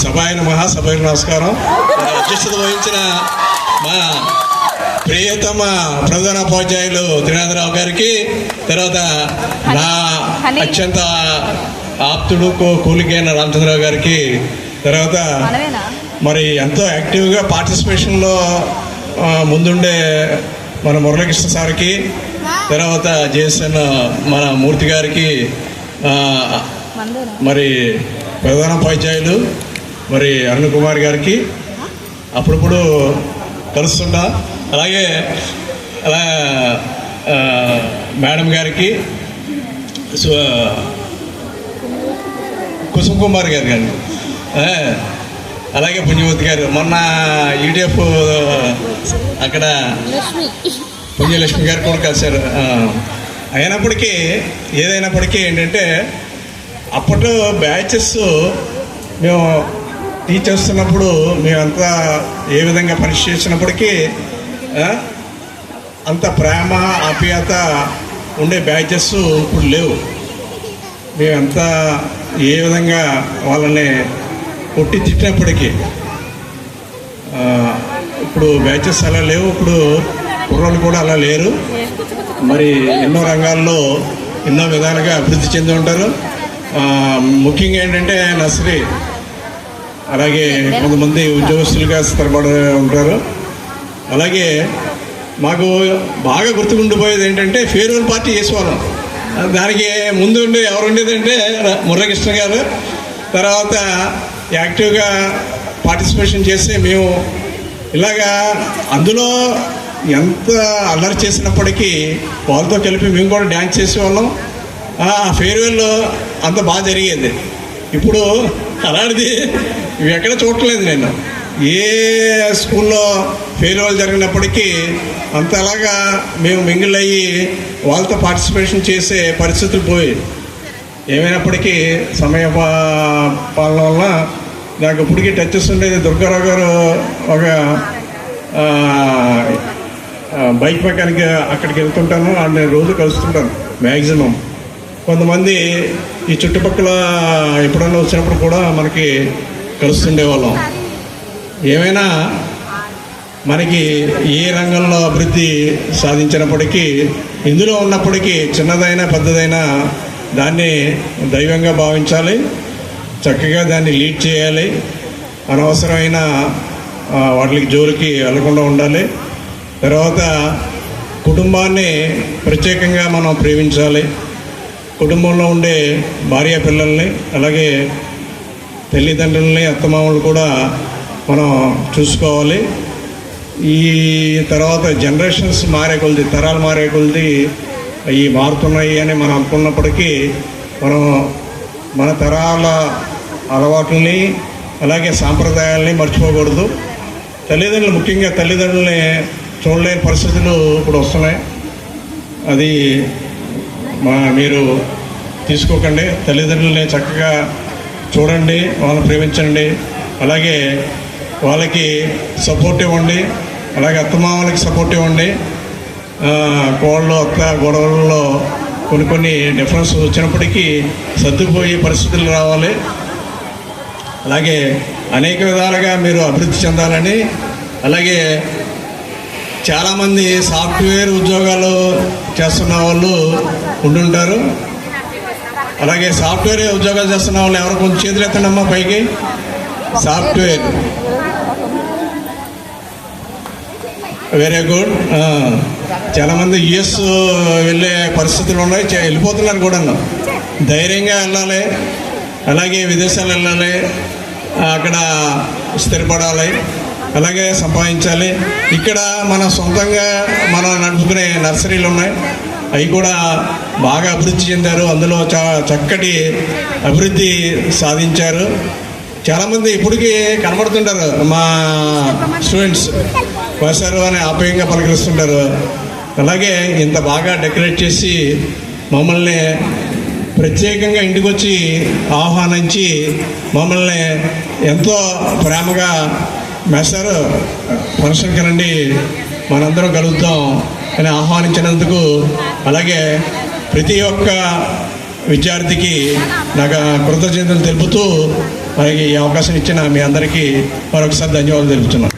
సభాయన మహాసభకు నమస్కారం. అధ్యక్షత వహించిన మా ప్రియతమ ప్రధానోపాధ్యాయులు త్రినాథరావు గారికి తర్వాత నా అత్యంత ఆప్తుడు కూలికైన రామచంద్రరావు గారికి తర్వాత మరి ఎంతో యాక్టివ్గా పార్టిసిపేషన్లో ముందుండే మన మురళీకృష్ణ సార్కి తర్వాత జేసన్ మన మూర్తి గారికి మరి ప్రధానోపాధ్యాయులు మరి అరుణ్ కుమార్ గారికి. అప్పుడప్పుడు కలుస్తుంటా. అలాగే అలా మేడం గారికి కుసుమ్ కుమార్ గారు కానీ అలాగే పుణ్యవతి గారు. మొన్న యూడిఎఫ్ అక్కడ లక్ష్మి. పుణ్యలక్ష్మి గారు కూడా కలిశారు. అయినప్పటికీ ఏదైనప్పటికీ ఏంటంటే అప్పట్లో బ్యాచెస్ మేము టీచర్స్ ఉన్నప్పుడు మేమంతా ఏ విధంగా పని చేసినప్పటికీ అంత ప్రేమ ఆప్యాయత ఉండే బ్యాచెస్ ఇప్పుడు లేవు. మేమంతా ఏ విధంగా వాళ్ళని కొట్టి తిట్టినప్పటికీ ఇప్పుడు బ్యాచెస్ అలా లేవు. ఇప్పుడు కుర్రోళ్ళు కూడా అలా లేరు. మరి ఎన్నో రంగాల్లో ఎన్నో విధాలుగా అభివృద్ధి చెంది ఉంటారు. ముఖ్యంగా ఏంటంటే నర్సరీ. అలాగే కొంతమంది ఉద్యోగస్తులుగా స్థిరపడి ఉంటారు. అలాగే మాకు బాగా గుర్తుకుండిపోయేది ఏంటంటే ఫేర్వెల్ పార్టీ చేసేవాళ్ళం దానికి ముందు ఉండి ఎవరు ఉండేదంటే మురళకృష్ణ గారు. తర్వాత యాక్టివ్గా పార్టిసిపేషన్ చేస్తే మేము ఇలాగా అందులో ఎంత అల్లరి చేసినప్పటికీ వాళ్ళతో కలిపి మేము కూడా డ్యాన్స్ చేసేవాళ్ళం. ఆ ఫేర్వెల్ అంత బాగా జరిగేది. ఇప్పుడు అలాంటిది ఇవి ఎక్కడ చూడట్లేదు నేను. ఏ స్కూల్లో ఫేర్వెల్ జరిగినప్పటికీ అంతలాగా మేము మింగిల్ అయ్యి వాళ్ళతో పార్టిసిపేషన్ చేసే పరిస్థితులు పోయి ఏమైనప్పటికీ సమయ పా- పాలన వల్ల నాకు ఇప్పటికీ టచెస్ ఉండేది దుర్గారావు గారు ఒక బైక్ మెకానిక్ అక్కడికి వెళ్తుంటాను. ఆడ నేను రోజు కలుస్తుంటాను. మ్యాక్సిమం కొంతమంది ఈ చుట్టుపక్కల ఎప్పుడన్నా వచ్చినప్పుడు కూడా మనకి కలుస్తుండే వాళ్ళం ఏమైనా మనకి ఏ రంగంలో అభివృద్ధి సాధించినప్పటికీ ఇందులో ఉన్నప్పటికీ చిన్నదైనా పెద్దదైనా దాన్ని దైవంగా భావించాలి చక్కగా దాన్ని లీడ్ చేయాలి అనవసరమైన వాటికి జోలికి వెళ్ళకుండా ఉండాలి. తర్వాత కుటుంబాన్ని ప్రత్యేకంగా మనం ప్రేమించాలి. కుటుంబంలో ఉండే భార్య పిల్లల్ని అలాగే తల్లిదండ్రులని అత్తమామలు కూడా మనం చూసుకోవాలి. ఈ తర్వాత జనరేషన్స్ మారే కొలది తరాలు మారే కొలది అవి మారుతున్నాయి అని మనం అనుకున్నప్పటికీ మనం మన తరాల అలవాట్లని అలాగే సాంప్రదాయాలని మర్చిపోకూడదు. తల్లిదండ్రులు ముఖ్యంగా తల్లిదండ్రుల్ని చూడలేని పరిస్థితులు ఇప్పుడు వస్తున్నాయి. అది మా మీరు తీసుకోకండి. తల్లిదండ్రులని చక్కగా చూడండి వాళ్ళని ప్రేమించండి. అలాగే వాళ్ళకి సపోర్ట్ ఇవ్వండి. అలాగే అత్తమామలకి సపోర్ట్ ఇవ్వండి. కోళ్ళు అత్త గొడవల్లో కొన్ని కొన్ని డిఫరెన్స్ వచ్చినప్పటికీ సర్దుకుపోయే పరిస్థితులు రావాలి. అలాగే అనేక విధాలుగా మీరు అభివృద్ధి చెందాలని అలాగే చాలామంది సాఫ్ట్వేర్ ఉద్యోగాలు చేస్తున్న వాళ్ళు ఉండుంటారు. అలాగే సాఫ్ట్వేర్ ఉద్యోగాలు చేస్తున్న వాళ్ళు ఎవరు కొంచెం చేతులు ఎత్తండమ్మా పైకి. సాఫ్ట్వేర్. వెరీ గుడ్ చాలామంది యుఎస్ వెళ్ళే పరిస్థితులు ఉన్నాయి. వెళ్ళిపోతున్నారు కూడా ధైర్యంగా వెళ్ళాలి. అలాగే విదేశాలు వెళ్ళాలి. అక్కడ స్థిరపడాలి. అలాగే సంపాదించాలి. ఇక్కడ మన సొంతంగా మనం నడుపుకునే నర్సరీలు ఉన్నాయి. అవి కూడా బాగా అభివృద్ధి చెందారు. అందులో చా చక్కటి అభివృద్ధి సాధించారు. చాలామంది ఇప్పటికీ కనబడుతుంటారు. మా స్టూడెంట్స్ వస్తారు అని ఆప్యాయంగా పలకరిస్తుంటారు. అలాగే ఇంత బాగా డెకరేట్ చేసి మమ్మల్ని ప్రత్యేకంగా ఇంటికి వచ్చి ఆహ్వానించి మమ్మల్ని ఎంతో ప్రేమగా మేస్టర్ ఫంక్షన్కి రండి మనందరం కలుద్దాం అని ఆహ్వానించినందుకు అలాగే ప్రతి ఒక్క విద్యార్థికి నాకు కృతజ్ఞతలు తెలుపుతూ మనకి ఈ అవకాశం ఇచ్చిన మీ అందరికీ మరొకసారి ధన్యవాదాలు తెలుపుతున్నాను.